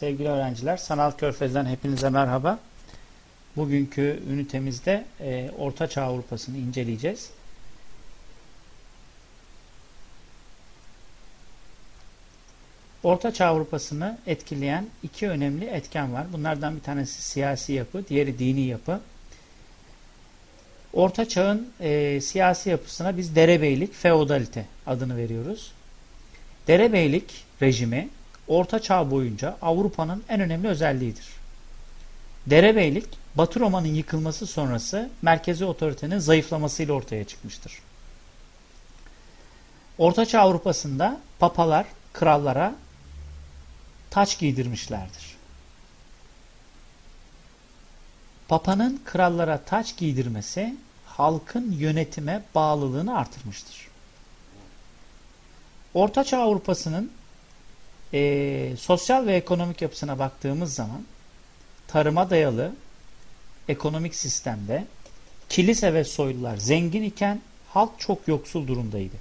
Sevgili öğrenciler, Sanal Körfez'den hepinize merhaba. Bugünkü ünitemizde e, Orta Çağ Avrupa'sını inceleyeceğiz. Orta Çağ Avrupa'sını etkileyen iki önemli etken var. Bunlardan bir tanesi siyasi yapı, diğeri dini yapı. Orta Çağ'ın e, siyasi yapısına biz derebeylik, feodalite adını veriyoruz. Derebeylik rejimi Orta Çağ boyunca Avrupa'nın en önemli özelliğidir. Derebeylik, Batı Roma'nın yıkılması sonrası merkezi otoritenin zayıflamasıyla ortaya çıkmıştır. Orta Çağ Avrupa'sında papalar krallara taç giydirmişlerdir. Papanın krallara taç giydirmesi halkın yönetime bağlılığını artırmıştır. Ortaçağ Avrupa'sının e, sosyal ve ekonomik yapısına baktığımız zaman tarıma dayalı ekonomik sistemde kilise ve soylular zengin iken halk çok yoksul durumdaydı.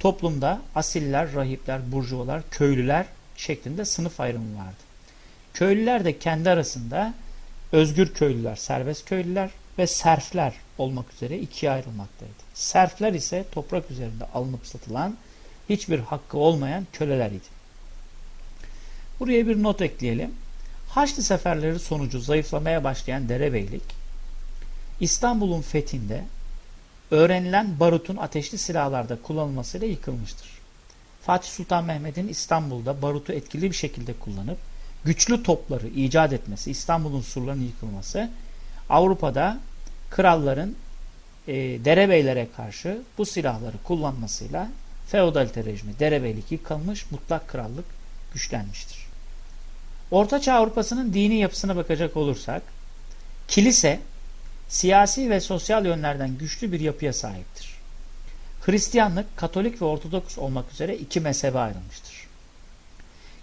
Toplumda asiller, rahipler, burjuvalar, köylüler şeklinde sınıf ayrımı vardı. Köylüler de kendi arasında özgür köylüler, serbest köylüler ve serfler olmak üzere ikiye ayrılmaktaydı. Serfler ise toprak üzerinde alınıp satılan hiçbir hakkı olmayan köleler idi. Buraya bir not ekleyelim. Haçlı seferleri sonucu zayıflamaya başlayan derebeylik, İstanbul'un fethinde öğrenilen barutun ateşli silahlarda kullanılmasıyla yıkılmıştır. Fatih Sultan Mehmet'in İstanbul'da barutu etkili bir şekilde kullanıp güçlü topları icat etmesi, İstanbul'un surlarının yıkılması, Avrupa'da kralların e, derebeylere karşı bu silahları kullanmasıyla feodalite rejimi, derebeylik yıkılmış, mutlak krallık güçlenmiştir. Ortaçağ Avrupa'sının dini yapısına bakacak olursak, kilise siyasi ve sosyal yönlerden güçlü bir yapıya sahiptir. Hristiyanlık, Katolik ve Ortodoks olmak üzere iki mezhebe ayrılmıştır.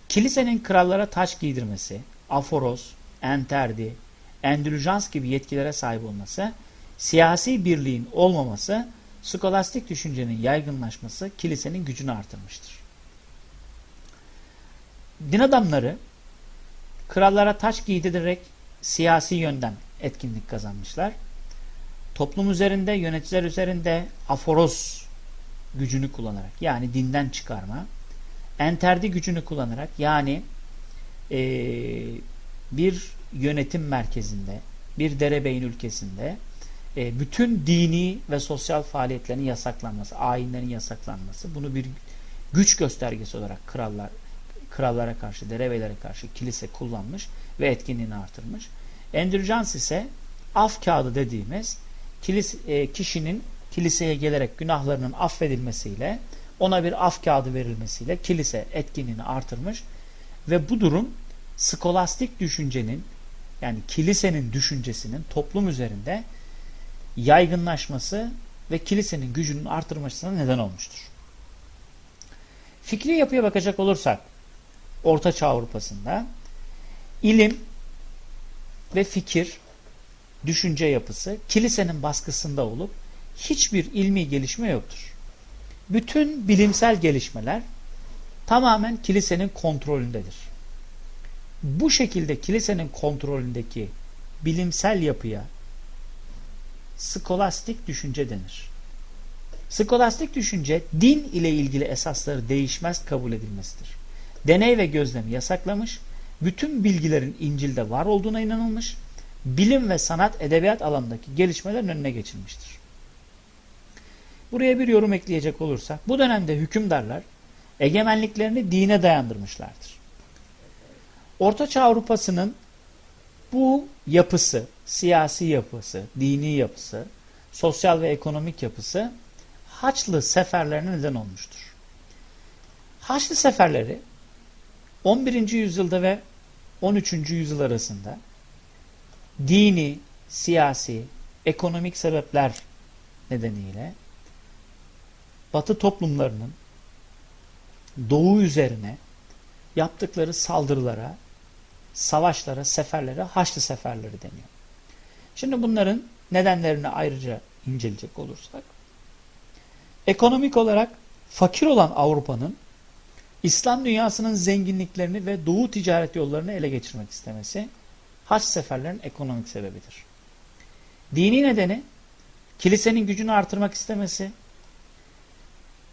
Kilisenin krallara taç giydirmesi, aforos, enterdi, endülüjans gibi yetkilere sahip olması, siyasi birliğin olmaması, skolastik düşüncenin yaygınlaşması kilisenin gücünü artırmıştır. Din adamları krallara taç giydirerek siyasi yönden etkinlik kazanmışlar. Toplum üzerinde, yöneticiler üzerinde aforos gücünü kullanarak yani dinden çıkarma, enterdi gücünü kullanarak yani e, bir yönetim merkezinde, bir derebeyin ülkesinde e, bütün dini ve sosyal faaliyetlerin yasaklanması, ayinlerin yasaklanması, bunu bir güç göstergesi olarak krallar krallara karşı, derebeylere karşı kilise kullanmış ve etkinliğini artırmış. Endürjans ise af kağıdı dediğimiz kilis, e, kişinin kiliseye gelerek günahlarının affedilmesiyle ona bir af kağıdı verilmesiyle kilise etkinliğini artırmış ve bu durum skolastik düşüncenin yani kilisenin düşüncesinin toplum üzerinde yaygınlaşması ve kilisenin gücünün artırmasına neden olmuştur. Fikri yapıya bakacak olursak Orta Çağ Avrupa'sında ilim ve fikir düşünce yapısı kilisenin baskısında olup hiçbir ilmi gelişme yoktur. Bütün bilimsel gelişmeler tamamen kilisenin kontrolündedir. Bu şekilde kilisenin kontrolündeki bilimsel yapıya skolastik düşünce denir. Skolastik düşünce din ile ilgili esasları değişmez kabul edilmesidir. Deney ve gözlemi yasaklamış, bütün bilgilerin İncil'de var olduğuna inanılmış, bilim ve sanat edebiyat alanındaki gelişmelerin önüne geçilmiştir. Buraya bir yorum ekleyecek olursak, bu dönemde hükümdarlar egemenliklerini dine dayandırmışlardır. Ortaçağ Avrupa'sının bu yapısı, siyasi yapısı, dini yapısı, sosyal ve ekonomik yapısı Haçlı seferlerine neden olmuştur. Haçlı seferleri 11. yüzyılda ve 13. yüzyıl arasında dini, siyasi, ekonomik sebepler nedeniyle Batı toplumlarının Doğu üzerine yaptıkları saldırılara, savaşlara, seferlere Haçlı seferleri deniyor. Şimdi bunların nedenlerini ayrıca inceleyecek olursak, ekonomik olarak fakir olan Avrupa'nın İslam dünyasının zenginliklerini ve doğu ticaret yollarını ele geçirmek istemesi haç seferlerin ekonomik sebebidir. Dini nedeni kilisenin gücünü artırmak istemesi,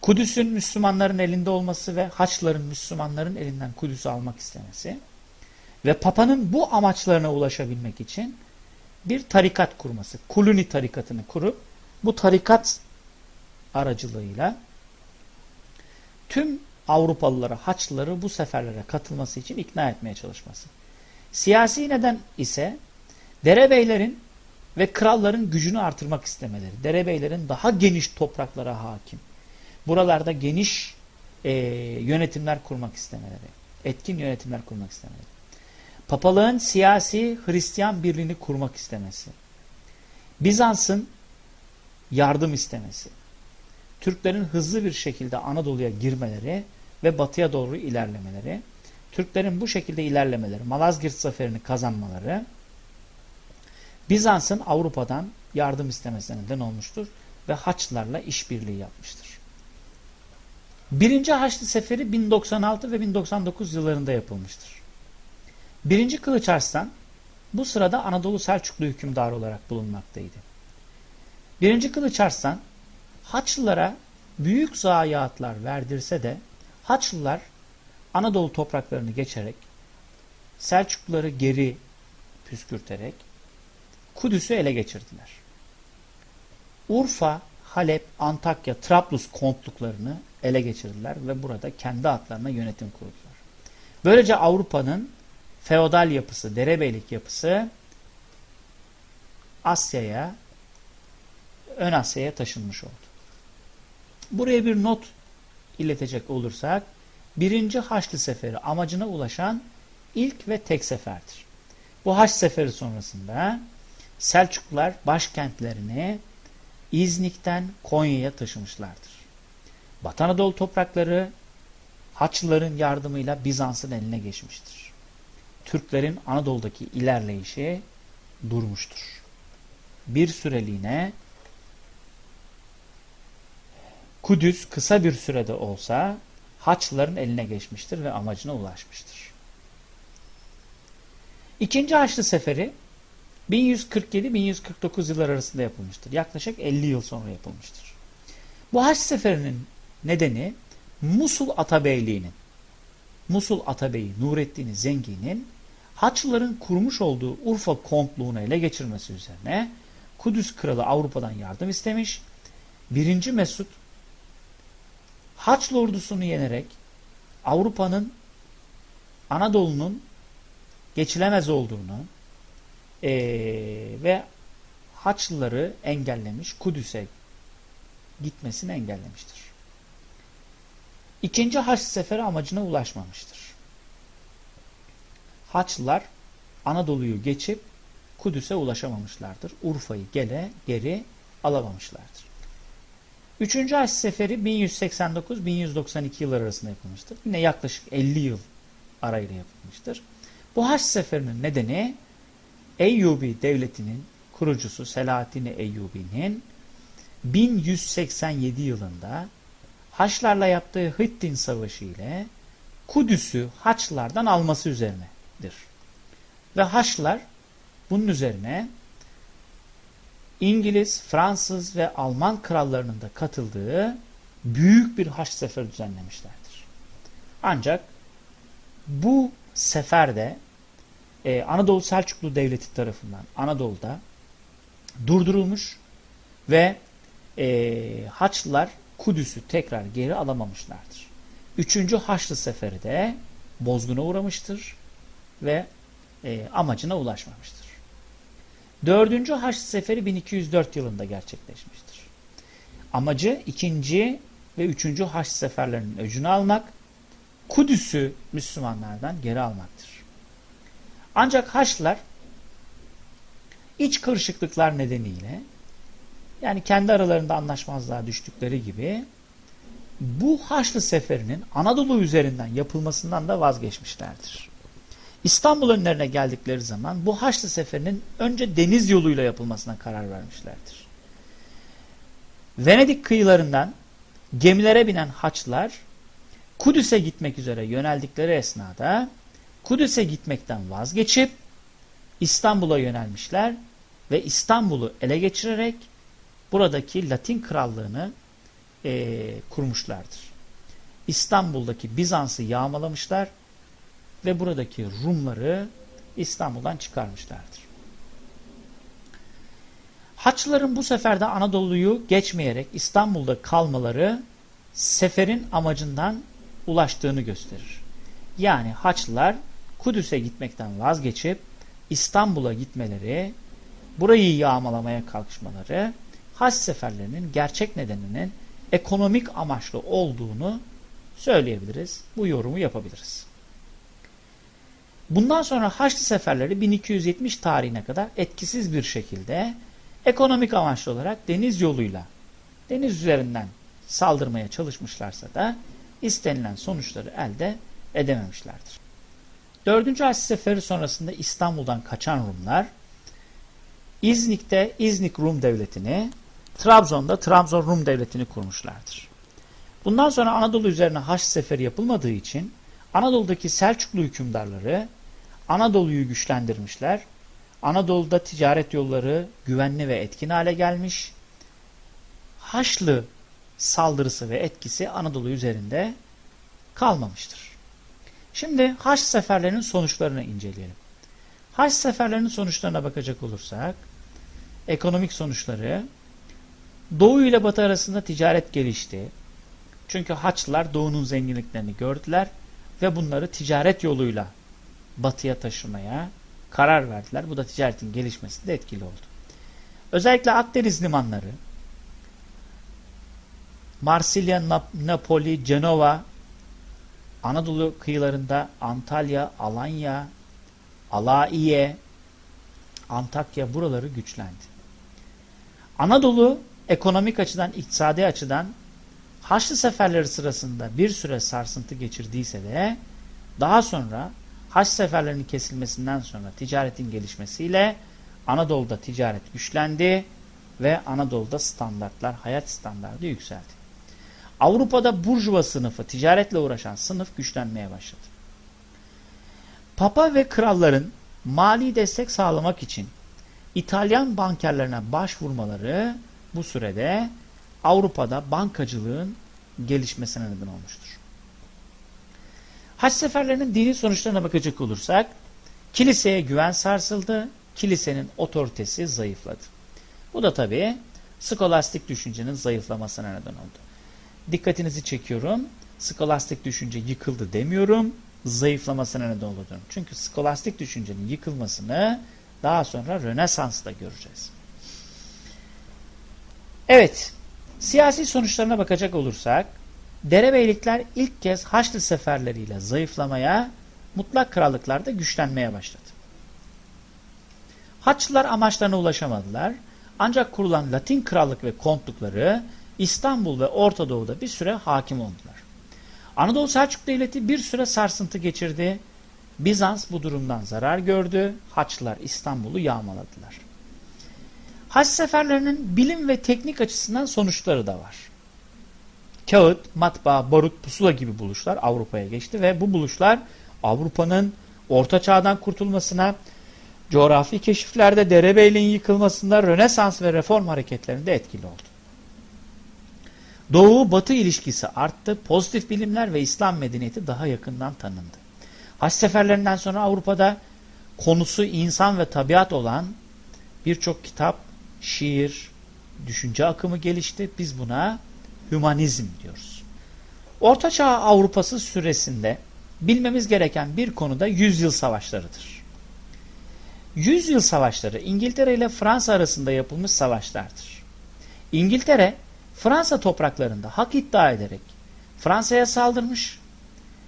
Kudüs'ün Müslümanların elinde olması ve Haçlıların Müslümanların elinden Kudüs'ü almak istemesi ve Papa'nın bu amaçlarına ulaşabilmek için bir tarikat kurması, Kuluni tarikatını kurup bu tarikat aracılığıyla tüm Avrupalıları, Haçlıları bu seferlere katılması için ikna etmeye çalışması. Siyasi neden ise derebeylerin ve kralların gücünü artırmak istemeleri. Derebeylerin daha geniş topraklara hakim. Buralarda geniş e, yönetimler kurmak istemeleri. Etkin yönetimler kurmak istemeleri. Papalığın siyasi Hristiyan birliğini kurmak istemesi. Bizans'ın yardım istemesi. Türklerin hızlı bir şekilde Anadolu'ya girmeleri ve batıya doğru ilerlemeleri. Türklerin bu şekilde ilerlemeleri, Malazgirt zaferini kazanmaları Bizans'ın Avrupa'dan yardım istemesine neden olmuştur ve Haçlılarla işbirliği yapmıştır. Birinci Haçlı Seferi 1096 ve 1099 yıllarında yapılmıştır. Birinci Kılıç Arslan bu sırada Anadolu Selçuklu hükümdarı olarak bulunmaktaydı. Birinci Kılıç Arslan Haçlılara büyük zayiatlar verdirse de Haçlılar Anadolu topraklarını geçerek Selçukluları geri püskürterek Kudüs'ü ele geçirdiler. Urfa, Halep, Antakya, Trablus kontluklarını ele geçirdiler ve burada kendi adlarına yönetim kurdular. Böylece Avrupa'nın feodal yapısı, derebeylik yapısı Asya'ya, Ön Asya'ya taşınmış oldu. Buraya bir not iletecek olursak, birinci Haçlı Seferi amacına ulaşan ilk ve tek seferdir. Bu Haç Seferi sonrasında Selçuklular başkentlerini İznik'ten Konya'ya taşımışlardır. Batı Anadolu toprakları Haçlıların yardımıyla Bizans'ın eline geçmiştir. Türklerin Anadolu'daki ilerleyişi durmuştur. Bir süreliğine Kudüs kısa bir sürede olsa Haçlıların eline geçmiştir ve amacına ulaşmıştır. İkinci Haçlı Seferi 1147-1149 yıllar arasında yapılmıştır. Yaklaşık 50 yıl sonra yapılmıştır. Bu Haç Seferi'nin nedeni Musul Atabeyliğinin, Musul Atabeyi Nurettin Zengi'nin Haçlıların kurmuş olduğu Urfa kontluğunu ele geçirmesi üzerine Kudüs kralı Avrupa'dan yardım istemiş. Birinci Mesut Haçlı ordusunu yenerek Avrupa'nın Anadolu'nun geçilemez olduğunu e, ve Haçlıları engellemiş, Kudüs'e gitmesini engellemiştir. İkinci Haç seferi amacına ulaşmamıştır. Haçlılar Anadolu'yu geçip Kudüs'e ulaşamamışlardır. Urfa'yı gele geri alamamışlardır. Üçüncü Haç Seferi 1189-1192 yıllar arasında yapılmıştır. Yine yaklaşık 50 yıl arayla yapılmıştır. Bu Haç Seferi'nin nedeni Eyyubi devletinin kurucusu Selahaddin Eyyubi'nin 1187 yılında Haçlarla yaptığı Hittin Savaşı ile Kudüs'ü Haçlılardan alması üzerinedir. Ve Haçlılar bunun üzerine İngiliz, Fransız ve Alman krallarının da katıldığı büyük bir haç seferi düzenlemişlerdir. Ancak bu seferde e, Anadolu Selçuklu Devleti tarafından Anadolu'da durdurulmuş ve e, Haçlılar Kudüs'ü tekrar geri alamamışlardır. Üçüncü Haçlı Seferi de bozguna uğramıştır ve e, amacına ulaşmamıştır. Dördüncü Haçlı Seferi 1204 yılında gerçekleşmiştir. Amacı ikinci ve üçüncü Haçlı Seferlerinin öcünü almak, Kudüs'ü Müslümanlardan geri almaktır. Ancak Haçlılar iç karışıklıklar nedeniyle yani kendi aralarında anlaşmazlığa düştükleri gibi bu Haçlı seferinin Anadolu üzerinden yapılmasından da vazgeçmişlerdir. İstanbul önlerine geldikleri zaman bu Haçlı seferinin önce deniz yoluyla yapılmasına karar vermişlerdir. Venedik kıyılarından gemilere binen Haçlılar Kudüs'e gitmek üzere yöneldikleri esnada Kudüs'e gitmekten vazgeçip İstanbul'a yönelmişler ve İstanbul'u ele geçirerek buradaki Latin krallığını e, kurmuşlardır. İstanbul'daki Bizans'ı yağmalamışlar ve buradaki Rumları İstanbul'dan çıkarmışlardır. Haçlıların bu seferde Anadolu'yu geçmeyerek İstanbul'da kalmaları seferin amacından ulaştığını gösterir. Yani Haçlılar Kudüs'e gitmekten vazgeçip İstanbul'a gitmeleri, burayı yağmalamaya kalkışmaları haç seferlerinin gerçek nedeninin ekonomik amaçlı olduğunu söyleyebiliriz. Bu yorumu yapabiliriz. Bundan sonra Haçlı seferleri 1270 tarihine kadar etkisiz bir şekilde ekonomik amaçlı olarak deniz yoluyla deniz üzerinden saldırmaya çalışmışlarsa da istenilen sonuçları elde edememişlerdir. 4. Haçlı Seferi sonrasında İstanbul'dan kaçan Rumlar İznik'te İznik Rum Devleti'ni, Trabzon'da Trabzon Rum Devleti'ni kurmuşlardır. Bundan sonra Anadolu üzerine Haç Seferi yapılmadığı için Anadolu'daki Selçuklu hükümdarları Anadolu'yu güçlendirmişler. Anadolu'da ticaret yolları güvenli ve etkin hale gelmiş. Haçlı saldırısı ve etkisi Anadolu üzerinde kalmamıştır. Şimdi Haç seferlerinin sonuçlarını inceleyelim. Haç seferlerinin sonuçlarına bakacak olursak, ekonomik sonuçları, Doğu ile Batı arasında ticaret gelişti. Çünkü Haçlılar Doğu'nun zenginliklerini gördüler ve bunları ticaret yoluyla Batı'ya taşımaya karar verdiler. Bu da ticaretin gelişmesinde etkili oldu. Özellikle Akdeniz limanları, Marsilya, Napoli, Cenova, Anadolu kıyılarında Antalya, Alanya, Alaiye, Antakya buraları güçlendi. Anadolu ekonomik açıdan, iktisadi açıdan Haçlı seferleri sırasında bir süre sarsıntı geçirdiyse de daha sonra Haç seferlerinin kesilmesinden sonra ticaretin gelişmesiyle Anadolu'da ticaret güçlendi ve Anadolu'da standartlar, hayat standartı yükseldi. Avrupa'da burjuva sınıfı, ticaretle uğraşan sınıf güçlenmeye başladı. Papa ve kralların mali destek sağlamak için İtalyan bankerlerine başvurmaları bu sürede Avrupa'da bankacılığın gelişmesine neden olmuştur. Haç seferlerinin dini sonuçlarına bakacak olursak, kiliseye güven sarsıldı, kilisenin otoritesi zayıfladı. Bu da tabii skolastik düşüncenin zayıflamasına neden oldu. Dikkatinizi çekiyorum. Skolastik düşünce yıkıldı demiyorum. Zayıflamasına neden oldu. Çünkü skolastik düşüncenin yıkılmasını daha sonra Rönesans'ta göreceğiz. Evet, siyasi sonuçlarına bakacak olursak, derebeylikler ilk kez Haçlı seferleriyle zayıflamaya, mutlak krallıklarda güçlenmeye başladı. Haçlılar amaçlarına ulaşamadılar. Ancak kurulan Latin krallık ve kontlukları İstanbul ve Orta Doğu'da bir süre hakim oldular. Anadolu Selçuk Devleti bir süre sarsıntı geçirdi. Bizans bu durumdan zarar gördü. Haçlılar İstanbul'u yağmaladılar. Haç seferlerinin bilim ve teknik açısından sonuçları da var. Kağıt, matbaa, barut, pusula gibi buluşlar Avrupa'ya geçti ve bu buluşlar Avrupa'nın Orta Çağ'dan kurtulmasına, coğrafi keşiflerde derebeyliğin yıkılmasında Rönesans ve reform hareketlerinde etkili oldu. Doğu-Batı ilişkisi arttı, pozitif bilimler ve İslam medeniyeti daha yakından tanındı. Haç seferlerinden sonra Avrupa'da konusu insan ve tabiat olan birçok kitap, şiir, düşünce akımı gelişti. Biz buna hümanizm diyoruz. Orta Çağ Avrupası süresinde bilmemiz gereken bir konuda yüzyıl savaşlarıdır. Yüzyıl savaşları İngiltere ile Fransa arasında yapılmış savaşlardır. İngiltere Fransa topraklarında hak iddia ederek Fransa'ya saldırmış.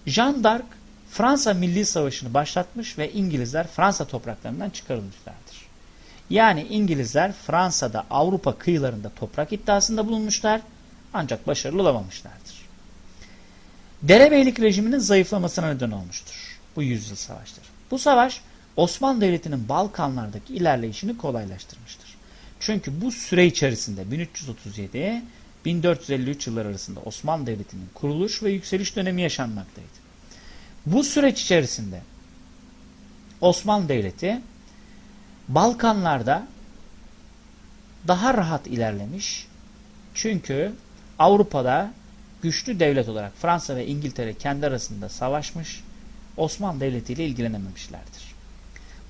Jean d'Arc Fransa Milli Savaşı'nı başlatmış ve İngilizler Fransa topraklarından çıkarılmışlardır. Yani İngilizler Fransa'da Avrupa kıyılarında toprak iddiasında bulunmuşlar ancak başarılı olamamışlardır. Derebeylik rejiminin zayıflamasına neden olmuştur bu yüzyıl savaşları. Bu savaş Osmanlı Devleti'nin Balkanlardaki ilerleyişini kolaylaştırmıştır. Çünkü bu süre içerisinde 1337 1453 yılları arasında Osmanlı Devleti'nin kuruluş ve yükseliş dönemi yaşanmaktaydı. Bu süreç içerisinde Osmanlı Devleti Balkanlarda daha rahat ilerlemiş. Çünkü Avrupa'da güçlü devlet olarak Fransa ve İngiltere kendi arasında savaşmış, Osmanlı Devleti ile ilgilenememişlerdir.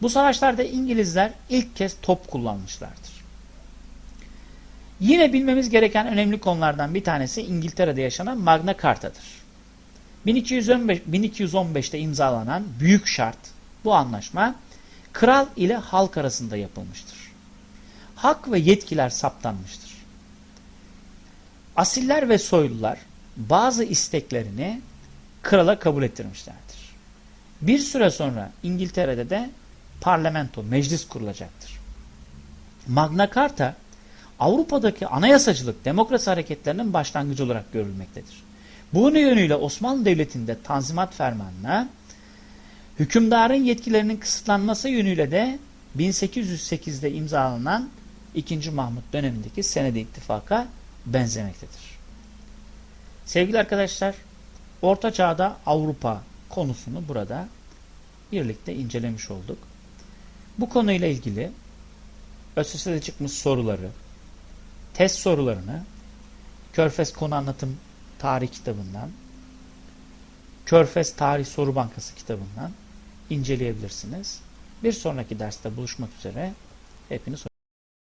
Bu savaşlarda İngilizler ilk kez top kullanmışlardır. Yine bilmemiz gereken önemli konulardan bir tanesi İngiltere'de yaşanan Magna Carta'dır. 1215, 1215'te imzalanan büyük şart bu anlaşma kral ile halk arasında yapılmıştır. Hak ve yetkiler saptanmıştır. Asiller ve soylular bazı isteklerini krala kabul ettirmişlerdir. Bir süre sonra İngiltere'de de parlamento, meclis kurulacaktır. Magna Carta Avrupa'daki anayasacılık, demokrasi hareketlerinin başlangıcı olarak görülmektedir. Bu yönüyle Osmanlı Devleti'nde Tanzimat Fermanı'na hükümdarın yetkilerinin kısıtlanması yönüyle de 1808'de imzalanan 2. Mahmut dönemindeki Senedi İttifak'a benzemektedir. Sevgili arkadaşlar, Orta Çağ'da Avrupa konusunu burada birlikte incelemiş olduk. Bu konuyla ilgili ÖSS'de çıkmış soruları, test sorularını Körfez Konu Anlatım Tarih kitabından, Körfez Tarih Soru Bankası kitabından inceleyebilirsiniz. Bir sonraki derste buluşmak üzere. Hepiniz